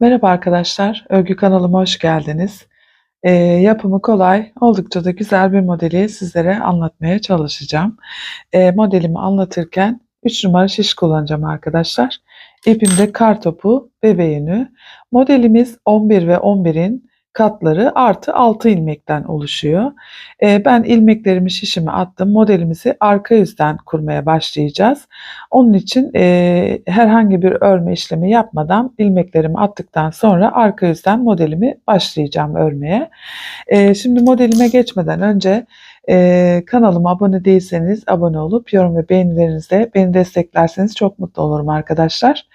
Merhaba arkadaşlar, örgü kanalıma hoş geldiniz. Ee, yapımı kolay, oldukça da güzel bir modeli sizlere anlatmaya çalışacağım. Ee, modelimi anlatırken 3 numara şiş kullanacağım arkadaşlar. İpimde kar topu, bebe yünü. Modelimiz 11 ve 11'in katları artı 6 ilmekten oluşuyor. Ee, ben ilmeklerimi şişime attım. Modelimizi arka yüzden kurmaya başlayacağız. Onun için e, herhangi bir örme işlemi yapmadan ilmeklerimi attıktan sonra arka yüzden modelimi başlayacağım örmeye. E, şimdi modelime geçmeden önce e, kanalıma abone değilseniz abone olup yorum ve beğenilerinizle beni desteklerseniz çok mutlu olurum arkadaşlar.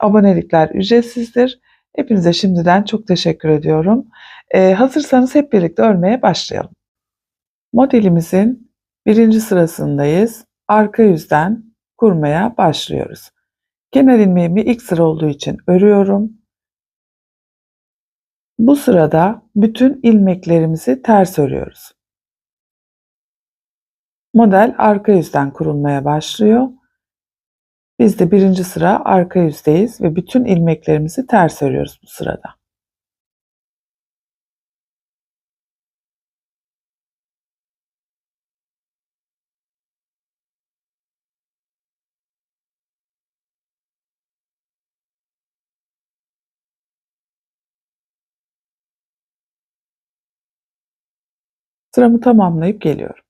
Abonelikler ücretsizdir. Hepinize şimdiden çok teşekkür ediyorum. E, hazırsanız hep birlikte örmeye başlayalım. Modelimizin birinci sırasındayız. Arka yüzden kurmaya başlıyoruz. Kenar ilmeğimi ilk sıra olduğu için örüyorum. Bu sırada bütün ilmeklerimizi ters örüyoruz. Model arka yüzden kurulmaya başlıyor. Biz de birinci sıra arka yüzdeyiz ve bütün ilmeklerimizi ters örüyoruz bu sırada. Sıramı tamamlayıp geliyorum.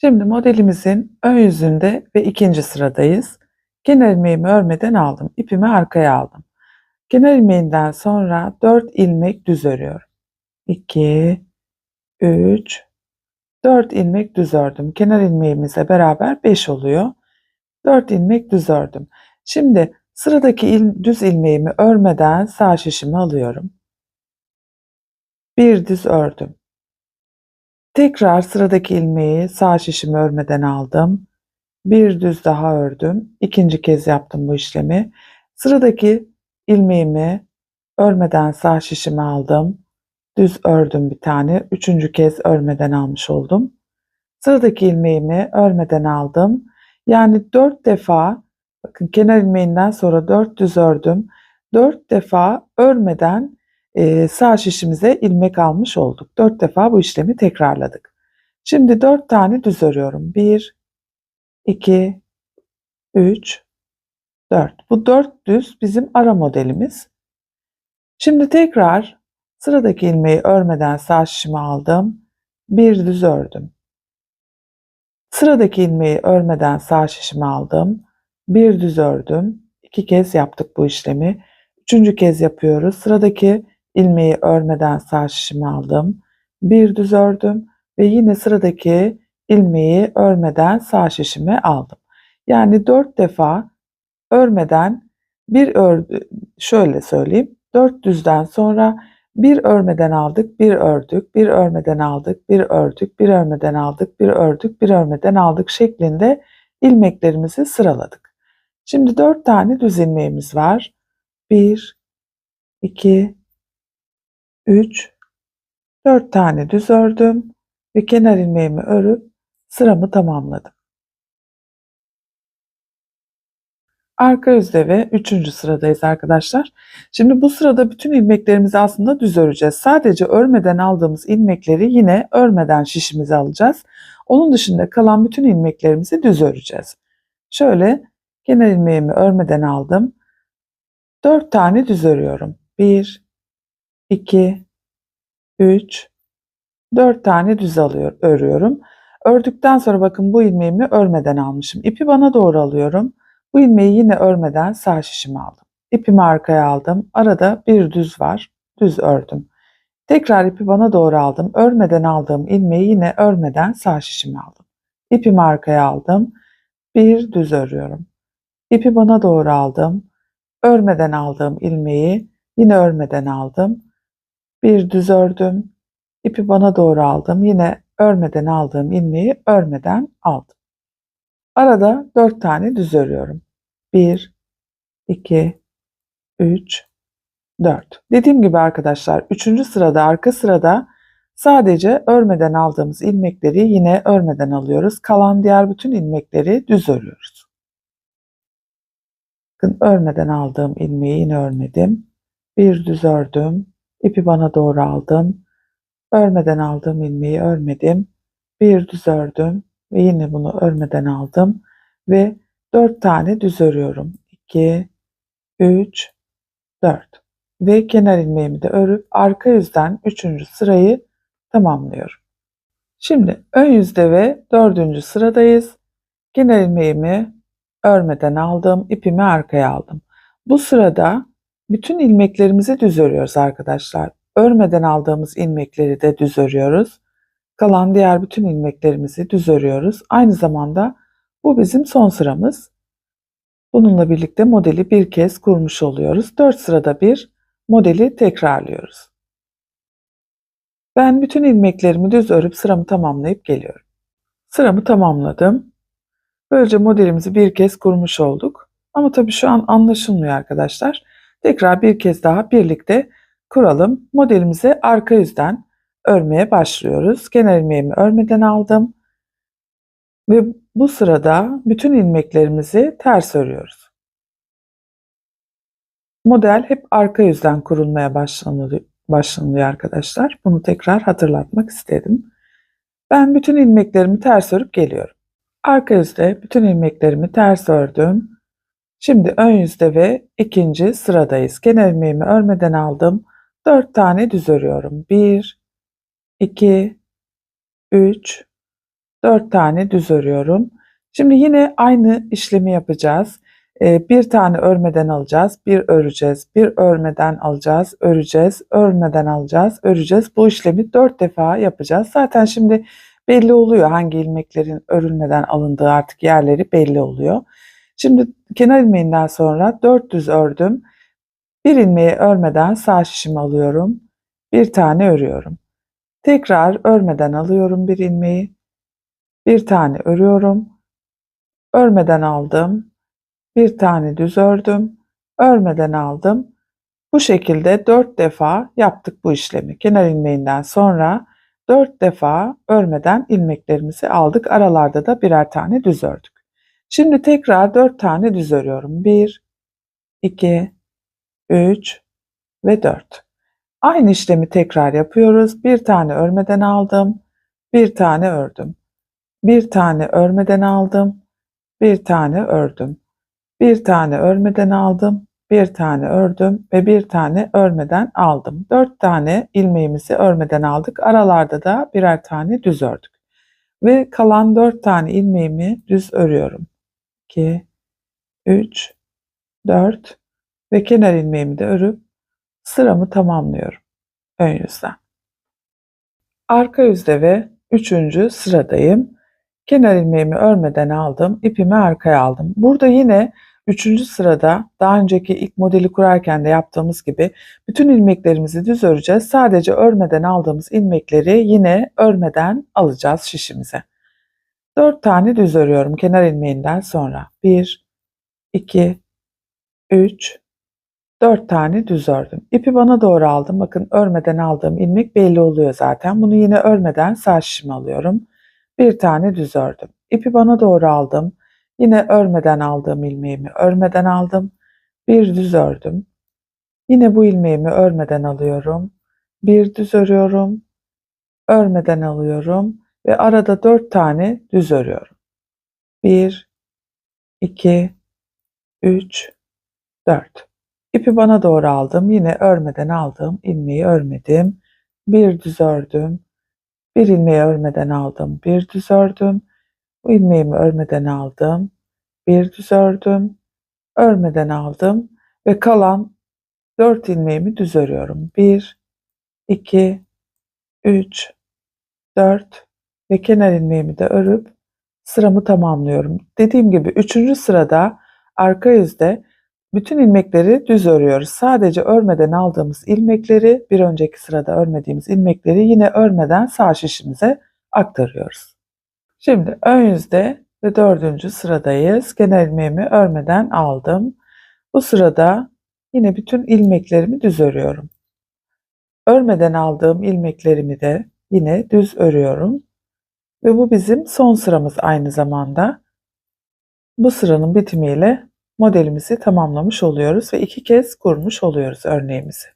Şimdi modelimizin ön yüzünde ve ikinci sıradayız. Kenar ilmeğimi örmeden aldım. İpimi arkaya aldım. Kenar ilmeğinden sonra 4 ilmek düz örüyorum. 2 3 4 ilmek düz ördüm. Kenar ilmeğimizle beraber 5 oluyor. 4 ilmek düz ördüm. Şimdi sıradaki il, düz ilmeğimi örmeden sağ şişimi alıyorum. Bir düz ördüm. Tekrar sıradaki ilmeği sağ şişimi örmeden aldım. Bir düz daha ördüm. İkinci kez yaptım bu işlemi. Sıradaki ilmeğimi örmeden sağ şişimi aldım. Düz ördüm bir tane. Üçüncü kez örmeden almış oldum. Sıradaki ilmeğimi örmeden aldım. Yani dört defa bakın kenar ilmeğinden sonra dört düz ördüm. Dört defa örmeden e, sağ şişimize ilmek almış olduk. Dört defa bu işlemi tekrarladık. Şimdi dört tane düz örüyorum. Bir, iki, üç, dört. Bu dört düz bizim ara modelimiz. Şimdi tekrar sıradaki ilmeği örmeden sağ şişimi aldım. Bir düz ördüm. Sıradaki ilmeği örmeden sağ şişimi aldım. Bir düz ördüm. İki kez yaptık bu işlemi. Üçüncü kez yapıyoruz. Sıradaki ilmeği örmeden sağ şişimi aldım. Bir düz ördüm ve yine sıradaki ilmeği örmeden sağ şişimi aldım. Yani dört defa örmeden bir ördü, şöyle söyleyeyim. Dört düzden sonra bir örmeden aldık, bir ördük, bir örmeden aldık, bir ördük, bir örmeden aldık, bir ördük, bir örmeden aldık şeklinde ilmeklerimizi sıraladık. Şimdi dört tane düz ilmeğimiz var. Bir, iki, 3, 4 tane düz ördüm ve kenar ilmeğimi örüp sıramı tamamladım. Arka yüzde ve 3. sıradayız arkadaşlar. Şimdi bu sırada bütün ilmeklerimizi aslında düz öreceğiz. Sadece örmeden aldığımız ilmekleri yine örmeden şişimize alacağız. Onun dışında kalan bütün ilmeklerimizi düz öreceğiz. Şöyle kenar ilmeğimi örmeden aldım. 4 tane düz örüyorum. 1 2, 3, 4 tane düz alıyor, örüyorum. Ördükten sonra bakın bu ilmeğimi örmeden almışım. İpi bana doğru alıyorum. Bu ilmeği yine örmeden sağ şişime aldım. İpimi arkaya aldım. Arada bir düz var. Düz ördüm. Tekrar ipi bana doğru aldım. Örmeden aldığım ilmeği yine örmeden sağ şişime aldım. İpimi arkaya aldım. Bir düz örüyorum. İpi bana doğru aldım. Örmeden aldığım ilmeği yine örmeden aldım. Bir düz ördüm. İpi bana doğru aldım. Yine örmeden aldığım ilmeği örmeden aldım. Arada dört tane düz örüyorum. Bir, iki, üç, dört. Dediğim gibi arkadaşlar üçüncü sırada arka sırada sadece örmeden aldığımız ilmekleri yine örmeden alıyoruz. Kalan diğer bütün ilmekleri düz örüyoruz. Bakın örmeden aldığım ilmeği yine örmedim. Bir düz ördüm. İpi bana doğru aldım. Örmeden aldığım ilmeği örmedim. Bir düz ördüm ve yine bunu örmeden aldım ve 4 tane düz örüyorum. 2 3 4 ve kenar ilmeğimi de örüp arka yüzden 3. sırayı tamamlıyorum. Şimdi ön yüzde ve 4. sıradayız. Kenar ilmeğimi örmeden aldım, ipimi arkaya aldım. Bu sırada bütün ilmeklerimizi düz örüyoruz arkadaşlar. Örmeden aldığımız ilmekleri de düz örüyoruz. Kalan diğer bütün ilmeklerimizi düz örüyoruz. Aynı zamanda bu bizim son sıramız. Bununla birlikte modeli bir kez kurmuş oluyoruz. 4 sırada bir modeli tekrarlıyoruz. Ben bütün ilmeklerimi düz örüp sıramı tamamlayıp geliyorum. Sıramı tamamladım. Böylece modelimizi bir kez kurmuş olduk. Ama tabii şu an anlaşılmıyor arkadaşlar. Tekrar bir kez daha birlikte kuralım. Modelimizi arka yüzden örmeye başlıyoruz. Kenar ilmeğimi örmeden aldım. Ve bu sırada bütün ilmeklerimizi ters örüyoruz. Model hep arka yüzden kurulmaya başlanıyor arkadaşlar. Bunu tekrar hatırlatmak istedim. Ben bütün ilmeklerimi ters örüp geliyorum. Arka yüzde bütün ilmeklerimi ters ördüm. Şimdi ön yüzde ve ikinci sıradayız. Kenar ilmeğimi örmeden aldım. 4 tane düz örüyorum. 1 2 3 4 tane düz örüyorum. Şimdi yine aynı işlemi yapacağız. Ee, bir tane örmeden alacağız, bir öreceğiz, bir örmeden alacağız, öreceğiz, örmeden alacağız, öreceğiz. Bu işlemi 4 defa yapacağız. Zaten şimdi belli oluyor hangi ilmeklerin örülmeden alındığı artık yerleri belli oluyor. Şimdi kenar ilmeğinden sonra 4 düz ördüm. Bir ilmeği örmeden sağ şişimi alıyorum. Bir tane örüyorum. Tekrar örmeden alıyorum bir ilmeği. Bir tane örüyorum. Örmeden aldım. Bir tane düz ördüm. Örmeden aldım. Bu şekilde 4 defa yaptık bu işlemi. Kenar ilmeğinden sonra 4 defa örmeden ilmeklerimizi aldık. Aralarda da birer tane düz ördük. Şimdi tekrar 4 tane düz örüyorum. 1, 2, 3 ve 4. Aynı işlemi tekrar yapıyoruz. Bir tane örmeden aldım. Bir tane ördüm. Bir tane örmeden aldım. Bir tane ördüm. Bir tane örmeden aldım. Bir tane ördüm ve bir tane örmeden aldım. Dört tane ilmeğimizi örmeden aldık. Aralarda da birer tane düz ördük. Ve kalan dört tane ilmeğimi düz örüyorum. 2, 3, 4 ve kenar ilmeğimi de örüp sıramı tamamlıyorum ön yüzden. Arka yüzde ve üçüncü sıradayım. Kenar ilmeğimi örmeden aldım, ipimi arkaya aldım. Burada yine üçüncü sırada daha önceki ilk modeli kurarken de yaptığımız gibi bütün ilmeklerimizi düz öreceğiz. Sadece örmeden aldığımız ilmekleri yine örmeden alacağız şişimize. 4 tane düz örüyorum kenar ilmeğinden sonra. 1, 2, 3, 4 tane düz ördüm. İpi bana doğru aldım. Bakın örmeden aldığım ilmek belli oluyor zaten. Bunu yine örmeden sağ şişime alıyorum. Bir tane düz ördüm. İpi bana doğru aldım. Yine örmeden aldığım ilmeğimi örmeden aldım. Bir düz ördüm. Yine bu ilmeğimi örmeden alıyorum. Bir düz örüyorum. Örmeden alıyorum ve arada 4 tane düz örüyorum. 1 2 3 4 İpi bana doğru aldım. Yine örmeden aldım. ilmeği örmedim. Bir düz ördüm. Bir ilmeği örmeden aldım. Bir düz ördüm. Bu ilmeğimi örmeden aldım. Bir düz ördüm. Örmeden aldım ve kalan 4 ilmeğimi düz örüyorum. 1 2 3 4 ve kenar ilmeğimi de örüp sıramı tamamlıyorum. Dediğim gibi 3. sırada arka yüzde bütün ilmekleri düz örüyoruz. Sadece örmeden aldığımız ilmekleri bir önceki sırada örmediğimiz ilmekleri yine örmeden sağ şişimize aktarıyoruz. Şimdi ön yüzde ve dördüncü sıradayız. Kenar ilmeğimi örmeden aldım. Bu sırada yine bütün ilmeklerimi düz örüyorum. Örmeden aldığım ilmeklerimi de yine düz örüyorum. Ve bu bizim son sıramız aynı zamanda. Bu sıranın bitimiyle modelimizi tamamlamış oluyoruz ve iki kez kurmuş oluyoruz örneğimizi.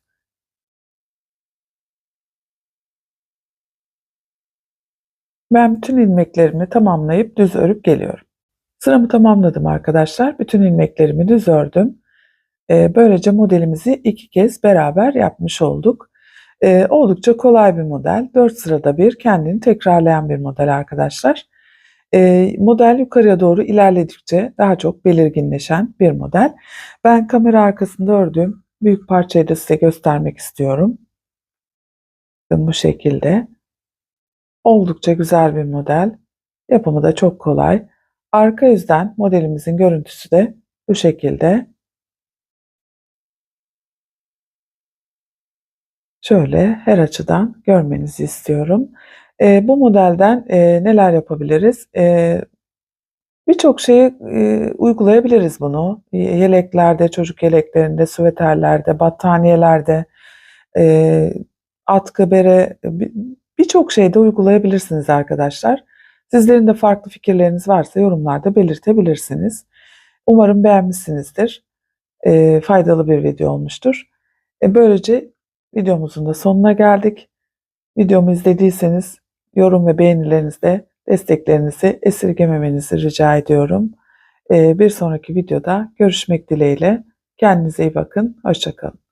Ben bütün ilmeklerimi tamamlayıp düz örüp geliyorum. Sıramı tamamladım arkadaşlar. Bütün ilmeklerimi düz ördüm. Ee, böylece modelimizi iki kez beraber yapmış olduk. Ee, oldukça kolay bir model. 4 sırada bir kendini tekrarlayan bir model arkadaşlar. Ee, model yukarıya doğru ilerledikçe daha çok belirginleşen bir model. Ben kamera arkasında ördüğüm büyük parçayı da size göstermek istiyorum. Bakın bu şekilde. Oldukça güzel bir model. Yapımı da çok kolay. Arka yüzden modelimizin görüntüsü de bu şekilde. Şöyle her açıdan görmenizi istiyorum. E, bu modelden e, neler yapabiliriz? E, Birçok şeyi e, uygulayabiliriz bunu. Yeleklerde, çocuk yeleklerinde, süveterlerde, battaniyelerde, e, atkı, bere, bir- birçok şeyde uygulayabilirsiniz arkadaşlar. Sizlerin de farklı fikirleriniz varsa yorumlarda belirtebilirsiniz. Umarım beğenmişsinizdir. E, faydalı bir video olmuştur. E, böylece videomuzun da sonuna geldik. Videomu izlediyseniz yorum ve beğenilerinizde desteklerinizi esirgememenizi rica ediyorum. E, bir sonraki videoda görüşmek dileğiyle. Kendinize iyi bakın. Hoşçakalın.